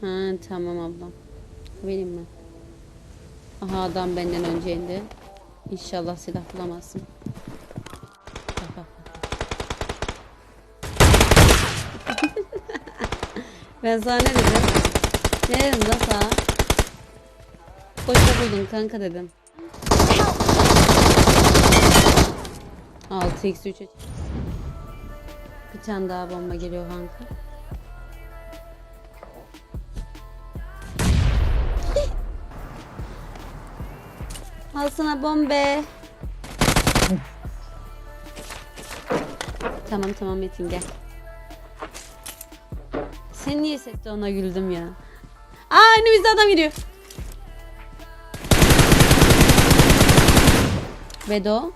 Ha tamam ablam. Benim mi? Aha adam benden önce indi. İnşallah silah bulamazsın. Ben sana ne dedim? Ne dedim lan sana? Boşa buldum kanka dedim. 6x 3'e Bir tane daha bomba geliyor kanka. Al sana bombe. tamam tamam Metin gel. Sen niye sette ona güldüm ya? Aa önümüzde adam gidiyor. Bedo.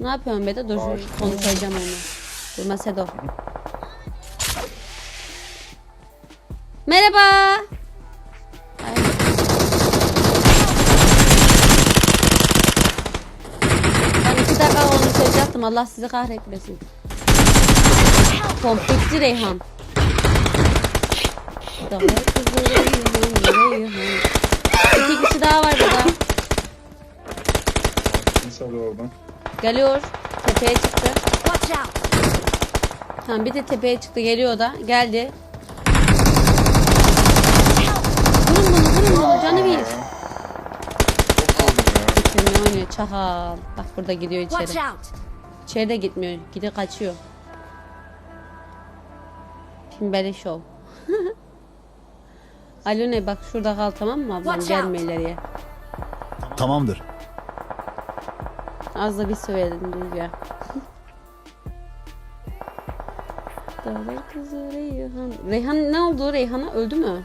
Ne yapıyorsun Bedo? Dur konuşacağım onu. Durma Sedo. Merhaba. Ay. Ben iki dakika konuşacaktım. Allah sizi kahretmesin. Kompleksi Reyhan. Reyhan, Reyhan. İki kişi daha var burada. Kimse alıyor oradan. Geliyor. Tepeye çıktı. Watch out! Tamam bir de tepeye çıktı. Geliyor da. Geldi. Vurun bunu vurun bunu. Canı bir. Çok aldım ya. Bitirme oynuyor. Çahal. Bak burada gidiyor Watch içeri. out! İçeri de gitmiyor. Gidiyor kaçıyor. Pimbeli şov. Alo ne bak şurada kal tamam mı ablam Watch gelme out. ileriye. Tamamdır. Az da bir söyledim Duygu'ya. Dağlar kızı Reyhan. Reyhan ne oldu? Reyhan'a öldü mü?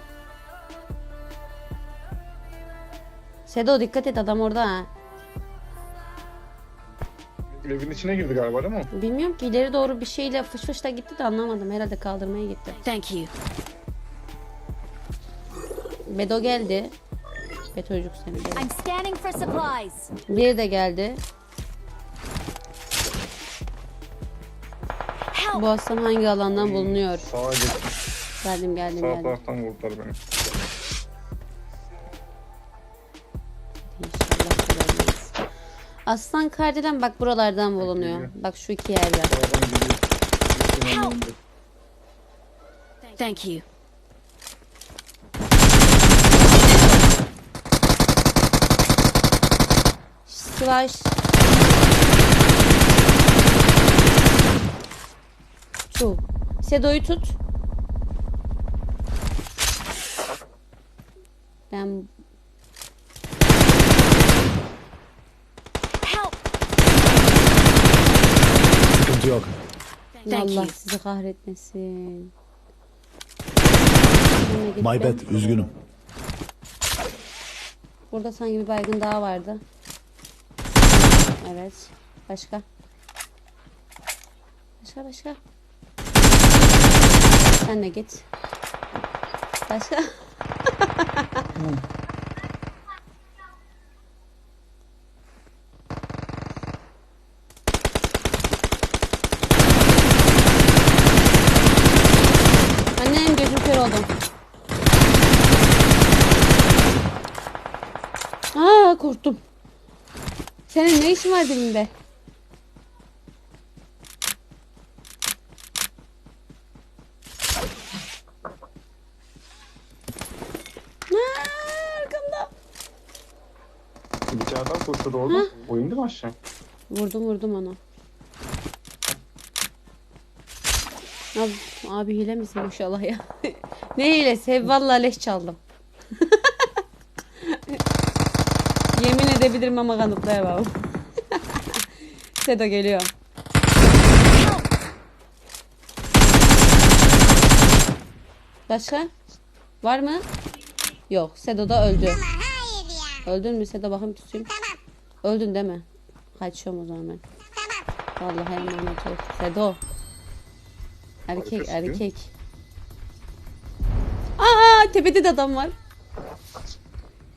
Sedo dikkat et adam orada ha. Evin içine girdi galiba değil mi? Bilmiyorum ki ileri doğru bir şeyle fış fışla gitti de anlamadım. Herhalde kaldırmaya gitti. Thank you. Bedo geldi. Betocuk seni Bedo. I'm scanning for supplies. Bir de geldi. Bu aslan hangi alandan bulunuyor? Sağa geçtim. Geldim geldim Sağ geldim. taraftan vurdular beni. Aslan kardelen bak buralardan bulunuyor. geliyor. Bak şu iki Help! indi. Thank you. Slash. Şu. Sedo'yu tut. Ben Sıkıntı yok. Thank Allah you. sizi kahretmesin. My bad. Üzgünüm. Burada sanki bir baygın daha vardı. Evet. Başka? Başka başka? Sen de git. Başka? Korktum. Senin ne işin var. Bir tane daha koştu orada. O indi mi aşağı? Vurdum vurdum onu. Abi, abi hile misin maşallah ya? ne hilesi? Vallahi leş çaldım. Yemin edebilirim ama kanıtlayamam. Sedo geliyor. Başka? Var mı? Yok. Sedo da öldü. Öldün mü Sedo bakayım tutayım. Öldün değil mi? Kaçıyorum o zaman ben. Vallahi emanet ol. Sedo. Erkek erkek. Aa tepede de adam var.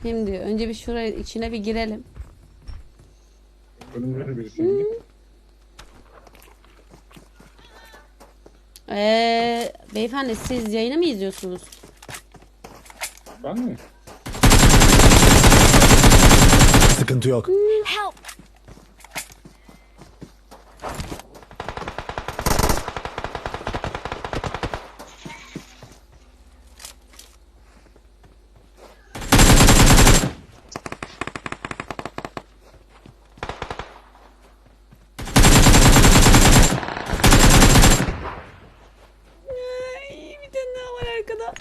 Şimdi önce bir şuraya içine bir girelim. Önümde de birisi indi. Ee, beyefendi siz yayını mı izliyorsunuz? Ben mi? Sıkıntı yok. Help! Ay, bir tane daha var arkada.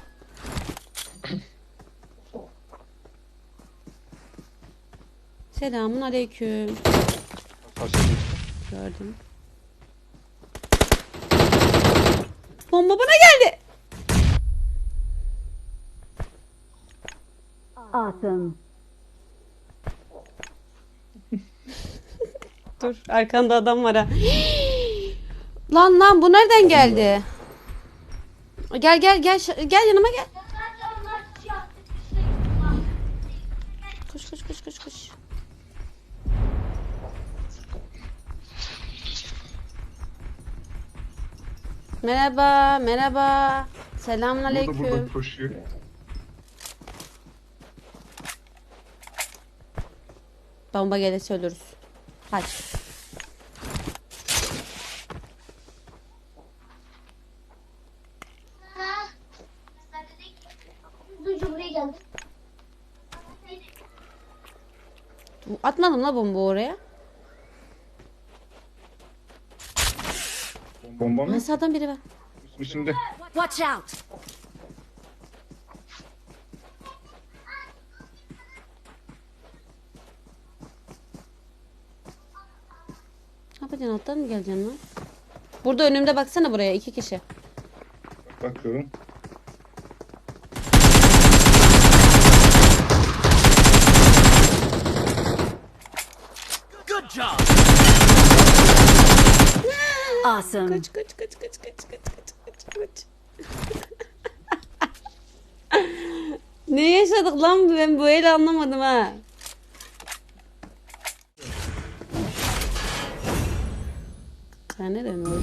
Selamun aleyküm. Gördüm. Bomba bana geldi. Awesome. Dur arkanda adam var ha. lan lan bu nereden geldi? Gel gel gel gel yanıma gel. Merhaba, merhaba. Selamun Burada burada aleyküm. koşuyor. Bomba gelirse ölürüz. Hadi. Atmadım la bomba oraya. Bomba mı? Sağdan biri var. Üstünde. Watch out! Ne yapacaksın alttan mı geleceksin lan? Burada önümde baksana buraya iki kişi. Bakıyorum. Awesome. Kaç kaç kaç kaç kaç kaç kaç kaç kaç. ne yaşadık lan ben el anlamadım ha. Sen ne demiyorsun?